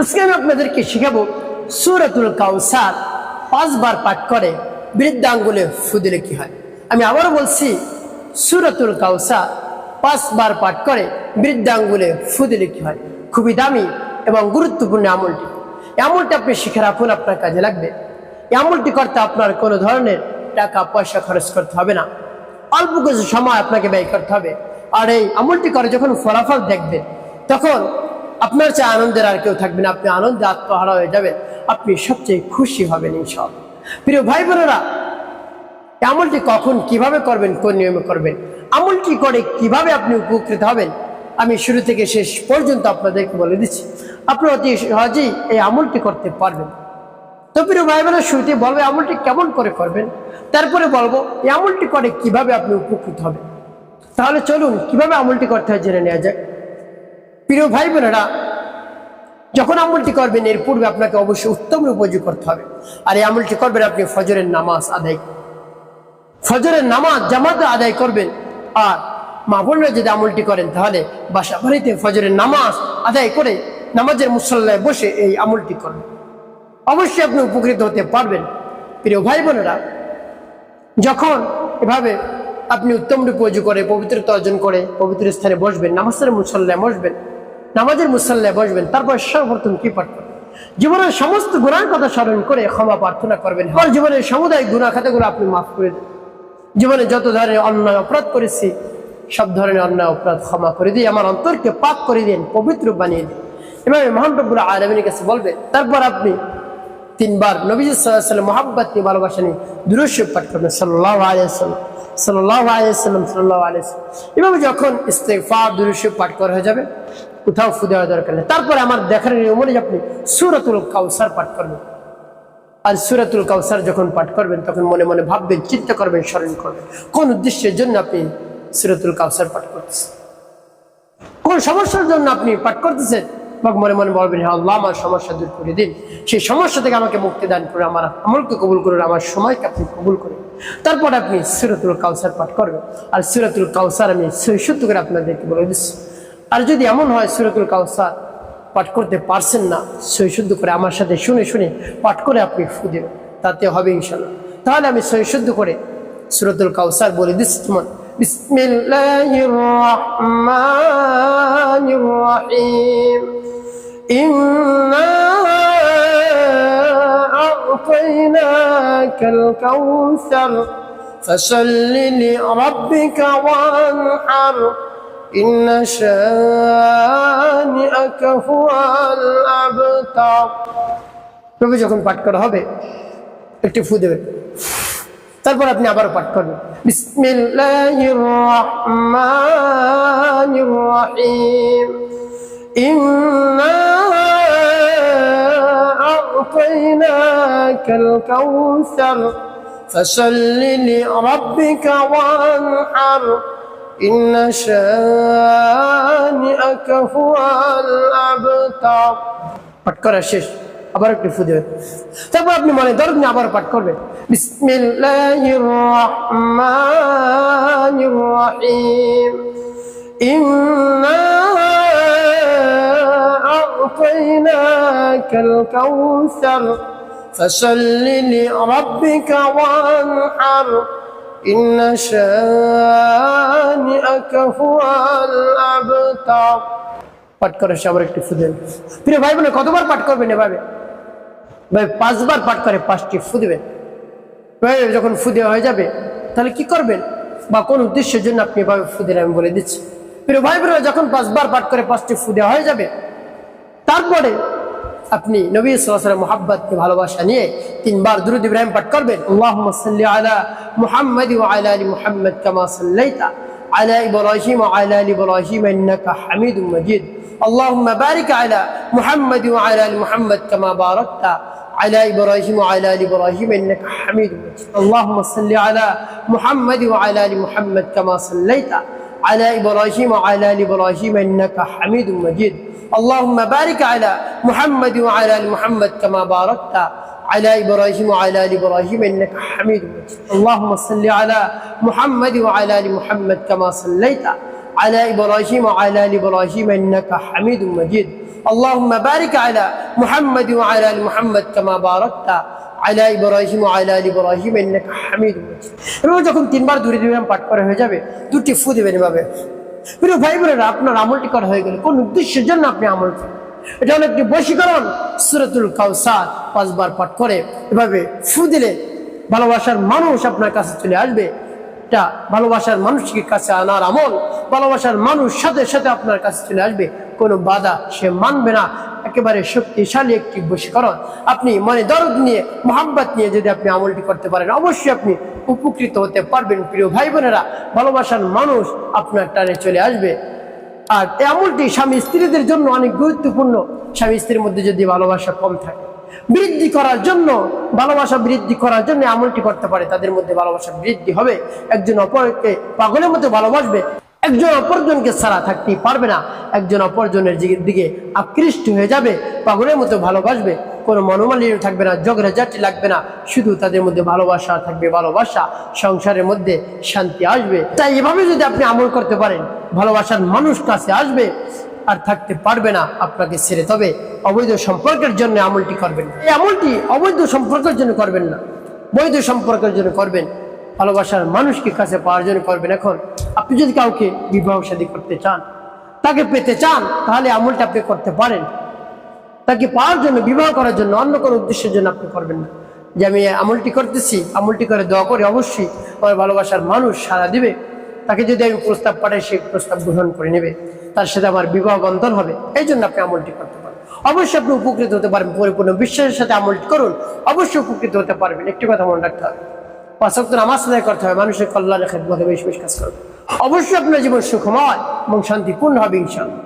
আজকে আমি আপনাদেরকে শিখাবো সুরাতুল কাউসার পাঁচবার পাঠ করে বৃদ্ধাঙ্গুলে ফুদিলে কি হয়। আমি আবারও বলছি, সুরাতুল কাউসার পাঁচবার পাঠ করে বৃদ্ধাঙ্গুলে ফুদিলে কি হয়? খুবই দামি এবং গুরুত্বপূর্ণ আমলটি। আমলটি আপনি শিখে রাখুন, আপনার কাজে লাগবে। আমলটি করতে আপনার কোনো ধরনের টাকা, পয়সা খরচ করতে হবে না। অল্প কিছু সময় আপনাকে ব্যয় করতে হবে। আর এই আমলটি করে যখন ফলাফল দেখবেন, তখন আপনার চেয়ে আনন্দের আর কেউ থাকবে না, আপনি আনন্দে আত্মহারা হয়ে যাবেন, আপনি সবচেয়ে খুশি হবেন এইসব প্রিয় ভাই বোনেরা এই আমলটি কখন কীভাবে করবেন, কোন নিয়মে করবেন, আমলটি করে কীভাবে আপনি উপকৃত হবেন, আমি শুরু থেকে শেষ পর্যন্ত আপনাদেরকে বলে দিচ্ছি। আপনি অতি সহজেই এই আমলটি করতে পারবেন। তো প্রিয় ভাই বোনের, শুরুতে বলবে আমলটি কেমন করে করবেন, তারপরে বলব এই আমলটি করে কীভাবে আপনি উপকৃত হবেন। তাহলে চলুন, কীভাবে আমলটি করতে হয় জেনে নেওয়া যাক। প্রিয় ভাই বোনেরা, যখন আমলটি করবেন, এর পূর্বে আপনাকে অবশ্যই উত্তম উপযোগ করতে হবে। আর এই আমলটি করবেন আপনি ফজরের নামাজ আদায়। ফজরের নামাজ জামাতে আদায় করবেন। আর মা বোনরা যদি আমলটি করেন, তাহলে বাসা বাড়িতে ফজরের নামাজ আদায় করে নামাজের মুসল্লায় বসে এই আমলটি করবেন অবশ্যই আপনি উপকৃত হতে পারবেন। প্রিয় ভাই বোনেরা, যখন এভাবে আপনি উত্তম রূপে করে, পবিত্রতা অর্জন করে, পবিত্র স্থানে বসবেন, নামাজের মুসল্লায় বসবেন নামাজের মুসল্লায় বসবেন, তারপর সর্বপ্রথম কি পাঠ করবেন? জীবনের সমস্ত গুণার কথা স্মরণ করে ক্ষমা প্রার্থনা করবেন। আর জীবনের সমুদায় গুণা খাতাগুলো আপনি মাফ করে দেন। জীবনে যত ধরনের অন্যায় অপরাধ করেছি, সব ধরনের অন্যায় অপরাধ ক্ষমা করে দিয়ে আমার অন্তরকে পাক করে দিন, পবিত্র বানিয়ে দিন। এভাবে মহানবুল আলমিনের কাছে বলবেন, তারপর আপনি তিনবার নবীজ সাল্লাম নিয়ে ভালোবাসা নিয়ে দুরস্য পাঠ করবেন সাল্লাহ আলিয়াল্লাম সাল্লাহ আলিয়াল্লাম সাল্লাহ আলিয়াল্লাম এভাবে যখন ইস্তেফা দুরস্য পাঠ করা হয়ে যাবে কোথাও দেওয়া দরকার নেই। তারপরে আমার দেখার নিয়ম অনুযায়ী আপনি সুরতুল কাউসার পাঠ করবেন। আর সুরাতুল কাউসার যখন পাঠ করবেন, তখন মনে মনে ভাববেন, চিন্তা করবেন, স্মরণ করবেন। কোন উদ্দেশ্যের জন্য আপনি সুরাতুল কাউসার পাঠ করতেছেন? কোন সমস্যার জন্য আপনি পাঠ করতেছেন? বা মনে মনে বলবেন হ্যাঁ আল্লাহ, আমার সমস্যা দূর করে দিন। সেই সমস্যা থেকে আমাকে মুক্তি দান করে, আমার আমলকে কবুল করুন আমার সময়কে আপনি কবুল করুন তারপর আপনি সুরাতুল কাউসার পাঠ করবেন। আর সুরাতুল কাউসার আমি সৈশুদ্ধ করে আপনাদেরকে বলে দিচ্ছি। আর যদি এমন হয় সুরাতুল কাউসার পাঠ করতে পারছেন না সৈশুদ্ধ করে আমার সাথে শুনে শুনে পাঠ করে আপনি ফু দেবেন তাতে হবে ইনশাল্লাহ তাহলে আমি সৈশুদ্ধ করে সুরতুল কাউসার বলে দিচ্ছি তোমার বিসমিল্লাহির রহমানির রহিম ইন্না أعطيناك الكوثر فصل لربك وانحر إن شانئك هو الأبتر তবে যখন পাঠ করা হবে একটু ফু দেবেন তারপর আপনি আবার পাঠ করবেন বিসমিল্লাহির রহমানির রহিম ইন্না أعطيناك الكوثر فصل لربك وانحر إن شانئك هو الأبتر পাঠ করা শেষ আবার একটু ফু দেবেন তারপর আপনি মনে ধরেন আবার পাঠ করবেন বিসমিল্লাহির রহমানির রহিম ইন্না أعطيناك الكوثر فصل لربك وانحر إن شانئك هو الأبتر পাঠ করে সে আবার একটু ফুদেন প্রিয় ভাই বোনে কতবার পাঠ করবেন এভাবে ভাই পাঁচবার পাঠ করে পাঁচটি ফু দেবেন ভাই যখন ফু দেওয়া হয়ে যাবে তাহলে কি করবেন বা কোন উদ্দেশ্যের জন্য আপনি এভাবে ফু দিলেন আমি বলে দিচ্ছি প্রিয় ভাই বোনেরা যখন পাঁচবার পাঠ করে পাঁচটি ফু দেওয়া হয়ে যাবে তারপরে আপনি নবী সাল্লাল্লাহু মোহাব্বতকে ভালোবাসা নিয়ে তিনবার দুরুদ ইব্রাহিম পাঠ করবেন আল্লাহুম্মা সাল্লি আলা মুহাম্মাদ ওয়া আলা আলি মুহাম্মাদ কামা সাল্লাইতা على إبراهيم وعلى آل إبراهيم إنك حميد مجيد اللهم بارك على محمد وعلى آل محمد كما باركت على إبراهيم وعلى آل إبراهيم إنك حميد مجيد اللهم صل على محمد وعلى آل محمد كما صليت على إبراهيم وعلى آل إبراهيم إنك حميد مجيد اللهم بارك على محمد وعلى آل محمد كما باركت على إبراهيم وعلى آل إبراهيم إنك حميد مجيد اللهم صل على محمد وعلى آل محمد كما صليت على إبراهيم وعلى آل إبراهيم إنك حميد مجيد اللهم بارك على محمد وعلى آل محمد كما باركت على إبراهيم وعلى آل إبراهيم إنك حميد مجيد এবার যখন তিনবার দূরে দূরে পাঠ করা হয়ে যাবে দুটি ফু দেবেন এভাবে প্রিয় ভাই বোনেরা আপনার আমলটি করা হয়ে গেল। কোন উদ্দেশ্যের জন্য আপনি আমল করেন? এটা হলো একটি বশীকরণ। সুরতুল কাউসার পাঁচবার পাঠ করে এভাবে ফু দিলে ভালোবাসার মানুষ আপনার কাছে চলে আসবে। এটা ভালোবাসার মানুষকে কাছে আনার আমল। ভালোবাসার মানুষ সাথে সাথে আপনার কাছে চলে আসবে। কোনো বাধা সে মানবে না। একেবারে শক্তিশালী একটি বশীকরণ। আপনি মনে দরদ নিয়ে মোহাম্মত নিয়ে যদি আপনি আমলটি করতে পারেন, অবশ্যই আপনি উপকৃত হতে পারবেন। প্রিয় ভাই বোনেরা ভালোবাসার মানুষ আপনার টানে চলে আসবে। আর এই আমলটি স্বামী স্ত্রীদের জন্য অনেক গুরুত্বপূর্ণ। স্বামী স্ত্রীর মধ্যে যদি ভালোবাসা কম থাকে, বৃদ্ধি করার জন্য, ভালোবাসা বৃদ্ধি করার জন্য আমলটি করতে পারে, তাদের মধ্যে ভালোবাসা বৃদ্ধি হবে। একজন অপরকে পাগলের মতো ভালোবাসবে। একজন অপরজনকে ছাড়া থাকতেই পারবে না। একজন অপরজনের দিকে- আকৃষ্ট হয়ে যাবে, পাগলের মতো ভালোবাসবে। কোনো মনোমালিন্য থাকবে না, ঝগড়াঝাটি লাগবে না। শুধু তাদের মধ্যে ভালোবাসা থাকবে, ভালোবাসা সংসারের মধ্যে শান্তি আসবে। তাই এভাবে যদি আপনি আমল করতে পারেন, ভালোবাসার মানুষ কাছে আসবে আর থাকতে পারবে না, আপনাকে ছেড়ে তবে অবৈধ সম্পর্কের জন্য আমলটি করবেন। এই আমলটি অবৈধ সম্পর্কের জন্য করবেন না। বৈধ সম্পর্কের জন্য করবেন। ভালোবাসার মানুষকে কাছে পাওয়ার জন্য করবেন। এখন আপনি যদি কাউকে বিবাহ শাদী করতে চান, তাকে পেতে চান, তাহলে আমলটা আপনি করতে পারেন। তাকে পাওয়ার জন্য, বিবাহ করার জন্য, অন্য কোনো উদ্দেশ্যের জন্য আপনি করবেন না। যে আমি আমলটি করতেছি, আমলটি করে দোয়া করে, অবশ্যই আমার ভালোবাসার মানুষ সারা দিবে। তাকে যদি আমি প্রস্তাব পাঠাই সেই প্রস্তাব গ্রহণ করে নেবে। তার সাথে আমার বিবাহ বন্ধন হবে। এই জন্য আপনি আমলটি করতে পারেন। অবশ্যই আপনি উপকৃত হতে পারবেন পরিপূর্ণ বিশ্বাসের সাথে আমলটি করুন। অবশ্যই উপকৃত হতে পারবেন। একটি কথা মনে রাখতে হবে। পাঁচক্ত নামাজ আদায় করতে হবে, মানুষের কল্যাণে খেদমতে বেশ বেশ কাজ করবে। অবশ্যই আপনার জীবন সুখময় এবং শান্তিপূর্ণ হবে ইনশাল্লাহ